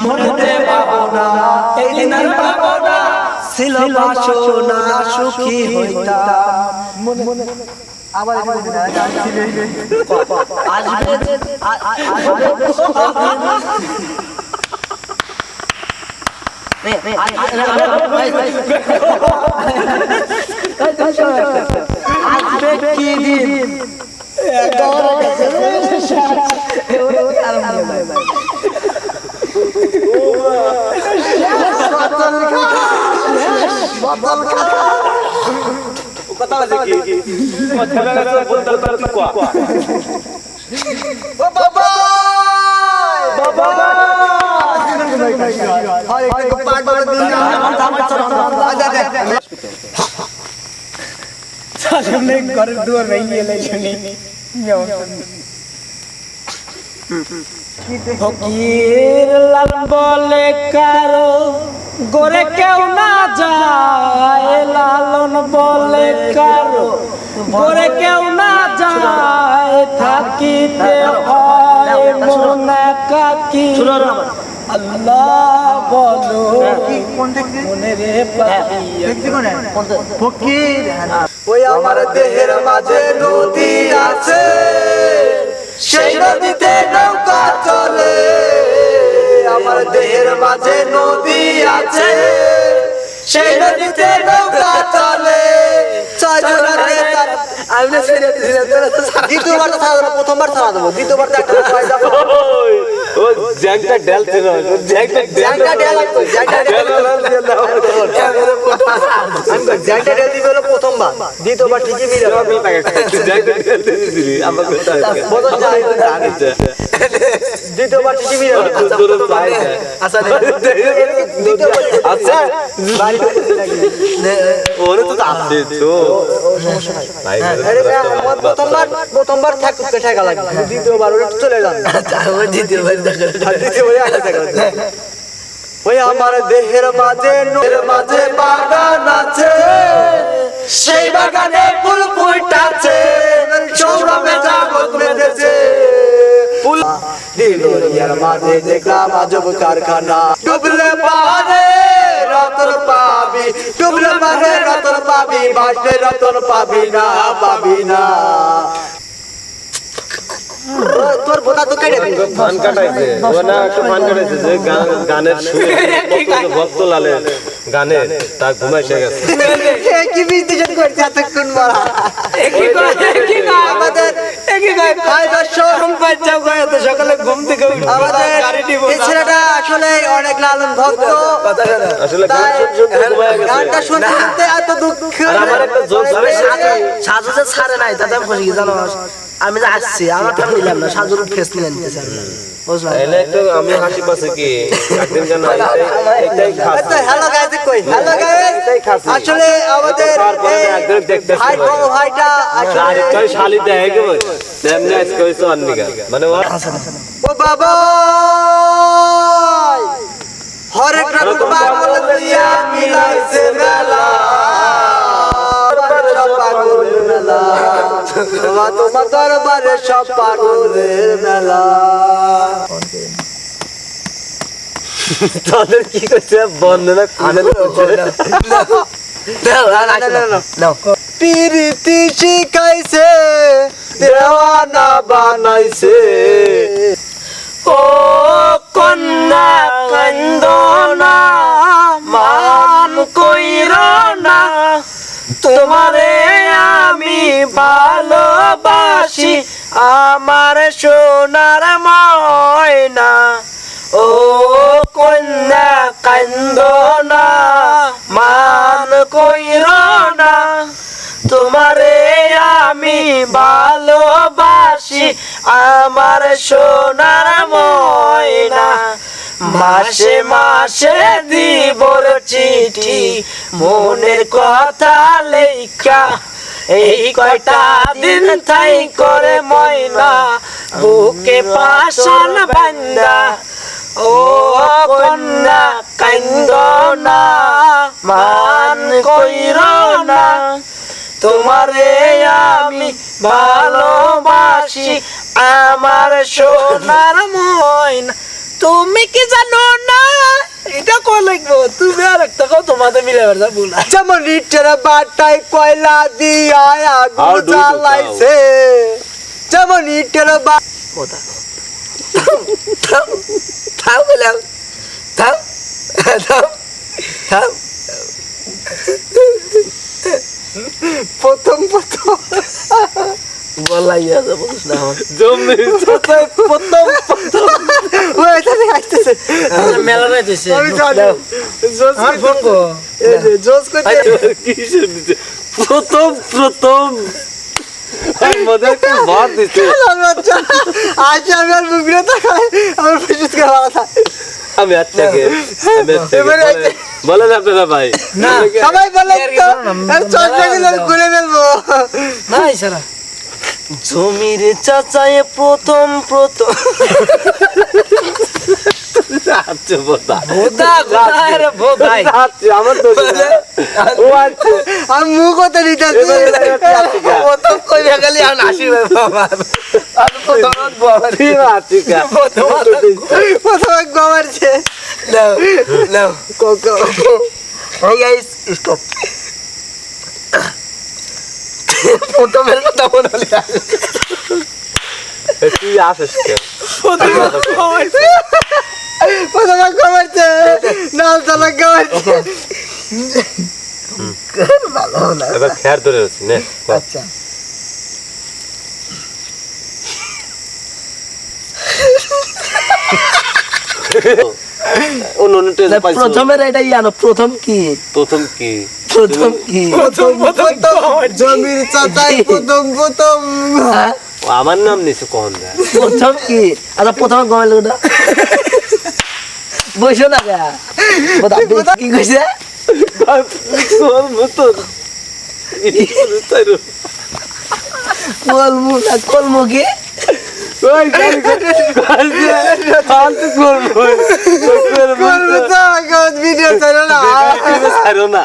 মনেতে ভাবনা একদিন আর পাবো না ছিল বাসনা সুখী হইতাম আবার আসবে আ- আ- আসবে রে, রে, আ- আ- ভাই, ভাই। আসবে কি দিন। বাবা সামনে ঘরের দুয়ার ভেঙে এলে ফকির লাল বলে কারও গরে কেউ না যায় লালন বলে কারও। গরে কেউ না যায় থাকিতে হয় মনে কাকি আল্লাহ বলো কোন দেখছি মনে রে দেখছি কোন? ফকির ওই আমার দেহের মাঝে নদী আছে সেই নদীতে নৌকা চলে। আমার দেহের মাঝে নদী আছে। সেই নদীতে নৌকা চলে। আমি প্রথমবার ছাড়া দেবো দ্বিতীয়বার ও জ্যাংটা না ও জ্যাংটা জ্যাংটা ডেল জ্যাংটা ডেল। আমি জ্যাংটা ডেল দিবে হলো প্রথমবার। দ্বিতীয়বার ঠিকই মিলে যাবে। জ্যাংটা ডেলতে দিছিলি আমাকে বোঝা যায়, দ্বিতীয়বার ঠিকই মিলে যাবে। আচ্ছা ওরে তো আছে তো। প্রথমবার প্রথমবার থাকুক ঠেকা দ্বিতীয়বার চলে দ্বিতীয়বারে। ওই আমার দেহের মাঝে মাঝে বাগান আছে। সেই বাগানে ফুল ফুটাছে সৌরভে জাগত মেতেছে। ফুল মাঝে দেখলাম আজব কারখানা। ডুবলে পাবি বাসলে রতন পাবি না পাবি না। তোর বোতা তো কেটে দিল। কাটাইছে। ও একটা ফান কাটাইছে যে গানের সুরে ভক্ত লালে গানে তা ঘুমাইছে গেছে। কি বিশ্লেষণ করছে এতক্ষণ মারা আমাদের হাই দর্শক সকালে ঘুম থেকে আমাদের এই ছেলেটা আসলে অনেক লালন ভক্ত। গানটা শুনতে শুনতে এত দুঃখ আর আমার একটা জোক আমি সাজু যে ছাড়ে নাই তাতে আমি খুশি জানো? আমি যে আসছি আমার তো নিলাম না সাজুর ফেস আমি। আমি হাসি পাচ্ছে কি? একদিন যেন এটাই- এটাই খাস। হ্যালো গাইজ কই? হ্যালো গাইজ আসলে আমাদের তারপরে এই একদম দেখতে ভাই বড় ভাইটা আসলে শালি দেয় কি তেমনি আজকে হইছে অন্যিকা মানে ও ও বাবা! হরেক পাগল দিয়া মিলাইছে মেলা। সব পাগলের মেলা। তোমার দরবারে সব পাগলের মেলা। তাদের কি করছে বর্ণনা খুলে পিরিতি শিখাইছে দেওয়ানা বানাইছে। ও কান্দনা মান কইর না তোমারে আমি ভালোবাসি আমার সোনার ময়না। ও কন্যা কান্দনা মান তোমারে আমি ভালোবাসি, আমার সোনার ময়না। মাসে মাসে দিবর চিঠি, মনের কথা লেখা। এই কয়টা দিন তাই করে ময়না, বুকে পাশান বান্দা। ও কন্যা কান্দ না, মান কইর না। তোমারে আমি ভালোবাসি আমার সোনার ময়না। তুমি কি জানো না? এটা কয় লাগবো? তুমি আর একটা কও তোমাদের মিলে বেড়া বলা। যেমন ইটের বাটায় কয়লা দিয়া আগুন জ্বালাইছে। যেমন ইটের বা কথা থাম থাম থাম থাম থাম। প্রথম প্রথম। না প্রথম প্রথম প্রথম। ওই এখানে আসতেছে মেলা রাইতেছে। আমি জানি। জোস ফোন কো এই যে জোস করতে কিসের দিতে প্রথম প্রথম। আর মধ্যে একটু ভর দিতে আজ আমি আর বলেন- বলেন আপনারা ভাই। না সবাই বলে কি আর তো কিছু না, এক চশমা দিলে আমি ঘুরে ফেলব না ইশারা জমির চাচায় প্রথম প্রথম। আচ্ছা বোধা। ভোদা গোদায় রে ভোদাই আচ্ছা আমার দোষ ও আচ্ছা আমি মুখ হতে নিতেছি প্রথম কই গেলি আর হাসি বাবা। আর প্রথম বাবা ঠিক আছে ঠিক আছে। প্রথম এক গোমারছে নাও নাও কোকো Hey guys, stop. প্রথমের কথা মনে হলে এ, তুই আসিস কে? এক গোমারছে নাল ভালো এবার খেয়ার ধরে আছি নে আচ্ছা। প্রথমের এটা ইয়ানো প্রথম কি? প্রথম কি? প্রথম কি? প্রথম প্রথম জমির চাচাই প্রথম প্রথম? আমার নাম নিছে কখন প্রথম কি? আচ্ছা প্রথমে গমের লোকটা বসো না গা। কি কইছে তোর মতন। কলমু না কলমু কি ওই গাড়ি করব করব ভিডিও চাইলো না। ছাড়ো না।